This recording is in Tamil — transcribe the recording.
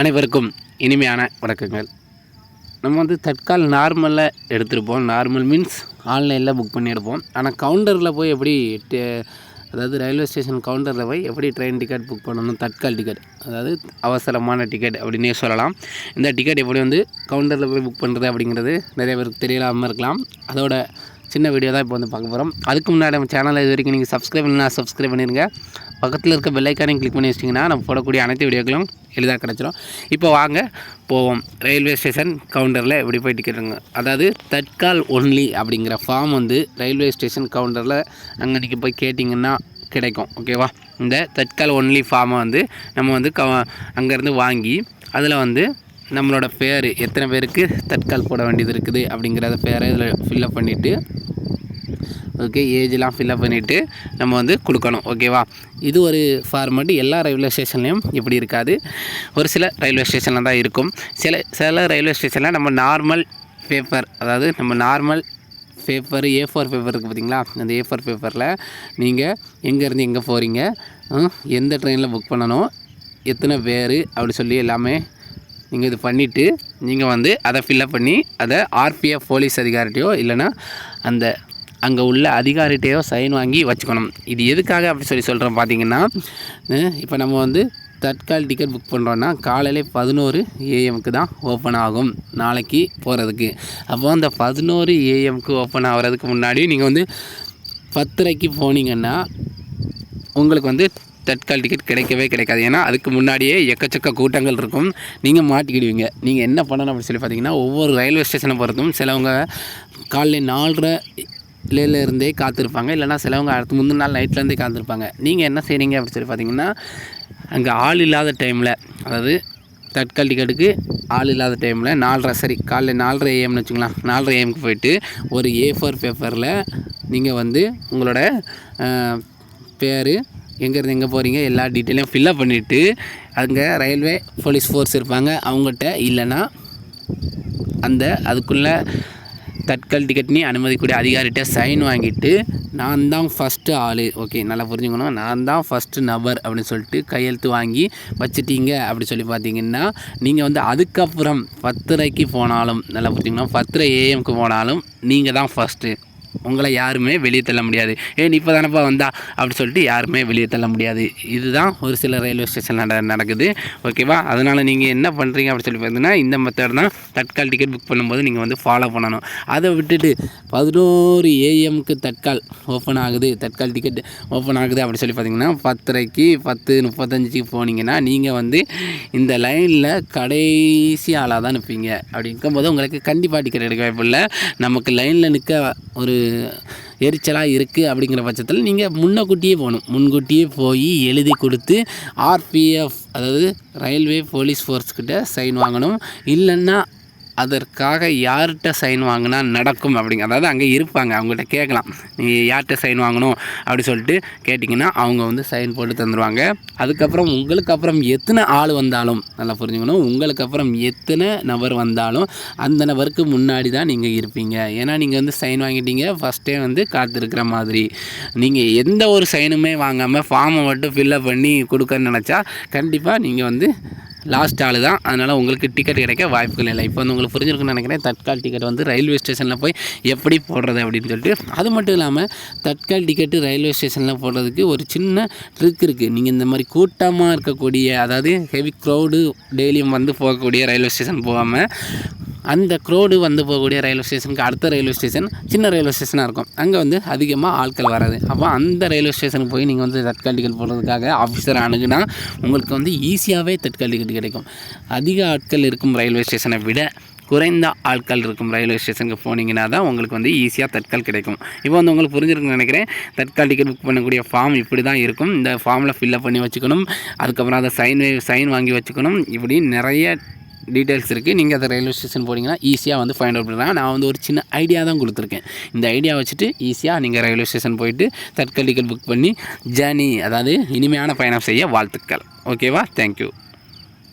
அனைவருக்கும் இனிமையான வணக்கங்கள். நம்ம வந்து தட்கால் நார்மலில் எடுத்துருப்போம். நார்மல் மீன்ஸ் ஆன்லைனில் புக் பண்ணி எடுப்போம் ஆனால் கவுண்டரில் போய் எப்படி அதாவது ரயில்வே ஸ்டேஷன் கவுண்டரில் போய் எப்படி ட்ரெயின் டிக்கெட் புக் பண்ணணும்? தட்கால் டிக்கெட் அதாவது அவசரமான டிக்கெட் அப்படின்னே சொல்லலாம். இந்த டிக்கெட் எப்படி வந்து கவுண்டரில் போய் புக் பண்ணுறது அப்படிங்கிறது நிறைய பேருக்கு தெரியலாமல் இருக்கலாம். அதோட சின்ன வீடியோ தான் இப்போ வந்து பார்க்க போகிறோம் அதுக்கு முன்னாடி நம்ம சேனலை இது வரைக்கும் நீங்கள் சப்ஸ்கிரைப் பண்ணா சப்ஸ்கிரைப் பண்ணிடுங்க பக்கத்தில் இருக்க பெல்லைக்கானையும் கிளிக் பண்ணி வச்சிட்டிங்கன்னா நம்ம போடக்கூடிய அனைத்து வீடியோக்களும் எளிதாக கிடச்சிரும். இப்போ வாங்க போவோம். ரயில்வே ஸ்டேஷன் கவுண்டரில் எப்படி போய் டிக்கெட்டுங்க அதாவது தட்கால் ஒன்லி அப்படிங்கிற ஃபார்ம் வந்து ரயில்வே ஸ்டேஷன் கவுண்டரில் அங்கே நீங்கள் போய் கேட்டிங்கன்னா கிடைக்கும். ஓகேவா இந்த தட்கால் ஒன்லி ஃபார்மை வந்து நம்ம வந்து க அங்கேருந்து வாங்கி அதில் வந்து நம்மளோட பேர் எத்தனை பேருக்கு தட்கால் போட வேண்டியது இருக்குது அப்படிங்கிறத பேரை இதில் ஃபில்லப் பண்ணிவிட்டு ஓகே ஏஜ்லாம் ஃபில்லப் பண்ணிவிட்டு நம்ம வந்து கொடுக்கணும் ஓகேவா இது ஒரு ஃபார்மெட் எல்லா ரயில்வே ஸ்டேஷன்லேயும் இப்படி இருக்காது. ஒரு சில ரயில்வே ஸ்டேஷனில் தான் இருக்கும். சில சில ரயில்வே ஸ்டேஷனில் நம்ம நார்மல் பேப்பர் அதாவது நம்ம normal paper A four paper இருக்குது பார்த்தீங்களா? அந்த ஏ ஃபோர் பேப்பரில் நீங்கள் எங்கேருந்து எங்கே போகிறீங்க எந்த ட்ரெயினில் புக் பண்ணணும்? எத்தனை பேர்? அப்படி சொல்லி எல்லாமே நீங்கள் இது பண்ணிவிட்டு நீங்கள் வந்து அதை ஃபில்லப் பண்ணி அதை ஆர்பிஎஃப் போலீஸ் அதிகாரிட்டையோ இல்லைன்னா அந்த அங்கே உள்ள அதிகாரிட்டையோ சைன் வாங்கி வச்சுக்கணும். இது எதுக்காக அப்படி சொல்லி சொல்கிறோம் பார்த்தீங்கன்னா இப்போ நம்ம வந்து தட்கால் டிக்கெட் புக் பண்ணுறோன்னா காலையிலே பதினோரு ஏஎம்க்கு தான் ஓப்பன் ஆகும் நாளைக்கு போகிறதுக்கு அப்போ அந்த பதினோரு ஏஎம்க்கு ஓப்பன் ஆகிறதுக்கு முன்னாடி நீங்கள் வந்து பத்தரைக்கு போனீங்கன்னா உங்களுக்கு வந்து தட்கால் டிக்கெட் கிடைக்கவே கிடைக்காது. ஏன்னா அதுக்கு முன்னாடியே எக்கச்சக்க கூட்டங்கள் இருக்கும். நீங்கள் மாட்டிக்கிடுவீங்க. நீங்கள் என்ன பண்ணணும் அப்படின்னு சொல்லி பார்த்தீங்கன்னா ஒவ்வொரு ரயில்வே ஸ்டேஷனை பொறுத்தும் சிலவங்க காலைல நாலரை லேல இருந்தே காத்திருப்பாங்க. இல்லைனா சிலவங்க அடுத்து முந்தின நாள் நைட்லேருந்தே காத்திருப்பாங்க. நீங்கள் என்ன செய்கிறீங்க அப்படின்னு சொல்லி பார்த்தீங்கன்னா அங்கே ஆள் இல்லாத டைமில் அதாவது தட்கால் டிக்கெட்டுக்கு ஆள் இல்லாத டைமில் நாலரை சரி காலைல நாலரை ஏஎம்னு வச்சுக்கலாம். நாலரை ஏஎம்க்கு போயிட்டு ஒரு ஏ ஃபோர் பேப்பரில் நீங்கள் வந்து உங்களோட பேர் எங்கேருந்து எங்கே போகிறீங்க எல்லா டீட்டெயிலையும் ஃபில்லப் பண்ணிவிட்டு அங்கே ரயில்வே போலீஸ் ஃபோர்ஸ் இருப்பாங்க. அவங்ககிட்ட இல்லைன்னா அந்த அதுக்குள்ளே தட்கல் டிக்கெட்னி அனுமதிக்கூடிய அதிகாரிகிட்ட சைன் வாங்கிட்டு நான் தான் ஃபஸ்ட்டு ஆள். ஓகே நல்லா புரிஞ்சுக்கணும். நான் தான் ஃபஸ்ட்டு நபர் அப்படின்னு சொல்லிட்டு கையெழுத்து வாங்கி வச்சுட்டீங்க அப்படி சொல்லி பார்த்தீங்கன்னா நீங்கள் வந்து அதுக்கப்புறம் பத்தரைக்கு போனாலும் நல்லா புரிஞ்சுக்கணும் பத்தரை ஏஎம்க்கு போனாலும் நீங்கள் தான் ஃபஸ்ட்டு உங்களை யாருமே வெளியே தள்ள முடியாது. ஏன் இப்போ தானப்பா வந்தா? அப்படின்னு சொல்லிட்டு யாருமே வெளியே தள்ள முடியாது. இதுதான் ஒரு சில ரயில்வே ஸ்டேஷன் நட நடக்குது. ஓகேவா? அதனால் நீங்கள் என்ன பண்ணுறீங்க அப்படின்னு சொல்லி பார்த்தீங்கன்னா இந்த மெத்தட் தான் தட்கால் டிக்கெட் புக் பண்ணும்போது நீங்கள் வந்து ஃபாலோ பண்ணணும். அதை விட்டுட்டு பதினோரு ஏஎம்க்கு தட்கால் ஓப்பன் ஆகுது. தட்கால் டிக்கெட் ஓப்பன் ஆகுது அப்படின்னு சொல்லி பார்த்தீங்கன்னா பத்தரைக்கு பத்து முப்பத்தஞ்சுக்கு போனீங்கன்னா நீங்கள் வந்து இந்த லைனில் கடைசி ஆளாக தான் நிற்பீங்க அப்படி இருக்கும்போது உங்களுக்கு கண்டிப்பாக டிக்கெட் எடுக்க வாய்ப்பு இல்லை. நமக்கு லைனில் நிற்க ஒரு எரிச்சலாக இருக்குது அப்படிங்கிற பட்சத்தில் நீங்கள் முன்னக்கூட்டியே போகணும். முன்கூட்டியே போய் எழுதி கொடுத்து ஆர்பிஎஃப் அதாவது ரயில்வே போலீஸ் ஃபோர்ஸ்கிட்ட சைன் வாங்கணும். இல்லைன்னா அதற்காக யார்கிட்ட சைன் வாங்கினா நடக்கும் அப்படிங்க அதாவது அங்கே இருப்பாங்க அவங்கள்ட்ட கேட்கலாம். நீ யார்கிட்ட சைன் வாங்கணும் அப்படி சொல்லிட்டு கேட்டிங்கன்னா அவங்க வந்து சைன் போட்டு தந்துடுவாங்க அதுக்கப்புறம் உங்களுக்கு அப்புறம் எத்தனை ஆள் வந்தாலும் நல்லா புரிஞ்சுக்கணும். உங்களுக்கு அப்புறம் எத்தனை நபர் வந்தாலும் அந்த நபருக்கு முன்னாடி தான் நீங்கள் இருப்பீங்க. ஏன்னா நீங்கள் வந்து சைன் வாங்கிட்டீங்க ஃபஸ்ட்டே வந்து காத்திருக்கிற மாதிரி. நீங்கள் எந்த ஒரு சைனுமே வாங்காமல் ஃபார்மை மட்டும் ஃபில்லப் பண்ணி கொடுக்கன்னு நினச்சா கண்டிப்பாக நீங்கள் வந்து லாஸ்ட் ஆள் தான். அதனால் உங்களுக்கு டிக்கெட் கிடைக்க வாய்ப்புகள் இல்லை. இப்போ வந்து உங்களுக்கு புரிஞ்சிருக்குன்னு நினைக்கிறேன். தட்கால் டிக்கெட் வந்து ரயில்வே ஸ்டேஷனில் போய் எப்படி போடுறது அப்படின்னு சொல்லிட்டு. அது மட்டும் இல்லாமல் தட்கால் டிக்கெட்டு ரயில்வே ஸ்டேஷனில் போடுறதுக்கு ஒரு சின்ன ட்ரிக் இருக்குது நீங்கள் இந்த மாதிரி கூட்டமாக இருக்கக்கூடிய அதாவது ஹெவி க்ரௌடு டெய்லியும் வந்து போகக்கூடிய ரயில்வே ஸ்டேஷன் போகாமல் அந்த க்ரோடு வந்து போகக்கூடிய ரயில்வே ஸ்டேஷனுக்கு அடுத்த ரயில்வே ஸ்டேஷன் சின்ன ரயில்வே ஸ்டேஷனாக இருக்கும். அங்கே வந்து அதிகமாக ஆட்கள் வராது. அப்போ அந்த ரயில்வே ஸ்டேஷனுக்கு போய் நீங்கள் வந்து தட்கால் டிக்கெட் போடுறதுக்காக ஆஃபீஸர் அணுகுனா உங்களுக்கு வந்து ஈஸியாகவே தட்கால் டிக்கெட் கிடைக்கும். அதிக ஆட்கள் இருக்கும் ரயில்வே ஸ்டேஷனை விட குறைந்த ஆட்கள் இருக்கும் ரயில்வே ஸ்டேஷனுக்கு போனீங்கன்னா தான் உங்களுக்கு வந்து ஈஸியாக தட்கால் கிடைக்கும். இப்போ வந்து உங்களுக்கு புரிஞ்சிருக்குன்னு நினைக்கிறேன். தட்கால் டிக்கெட் புக் பண்ணக்கூடிய ஃபார்ம் இப்படி தான் இருக்கும். இந்த ஃபார்மில் ஃபில்அப் பண்ணி வச்சுக்கணும். அதுக்கப்புறம் அதை சைன் சைன் வாங்கி வச்சுக்கணும். இப்படி நிறைய டீட்டெயில்ஸ் இருக்குது நீங்கள் அதை ரயில்வே ஸ்டேஷன் போனீங்கன்னா ஈஸியாக வந்து ஃபைண்ட் அவுட் பண்ணுறாங்க நான் வந்து ஒரு சின்ன ஐடியா தான் கொடுத்துருக்கேன். இந்த ஐடியா வச்சுட்டு ஈஸியாக நீங்கள் ரயில்வே ஸ்டேஷன் போயிட்டு தட்கல் டிக்கெட் புக் பண்ணி ஜேர்னி அதாவது இனிமையான பயணம் செய்ய வாழ்த்துக்கள். ஓகேவா தேங்க்யூ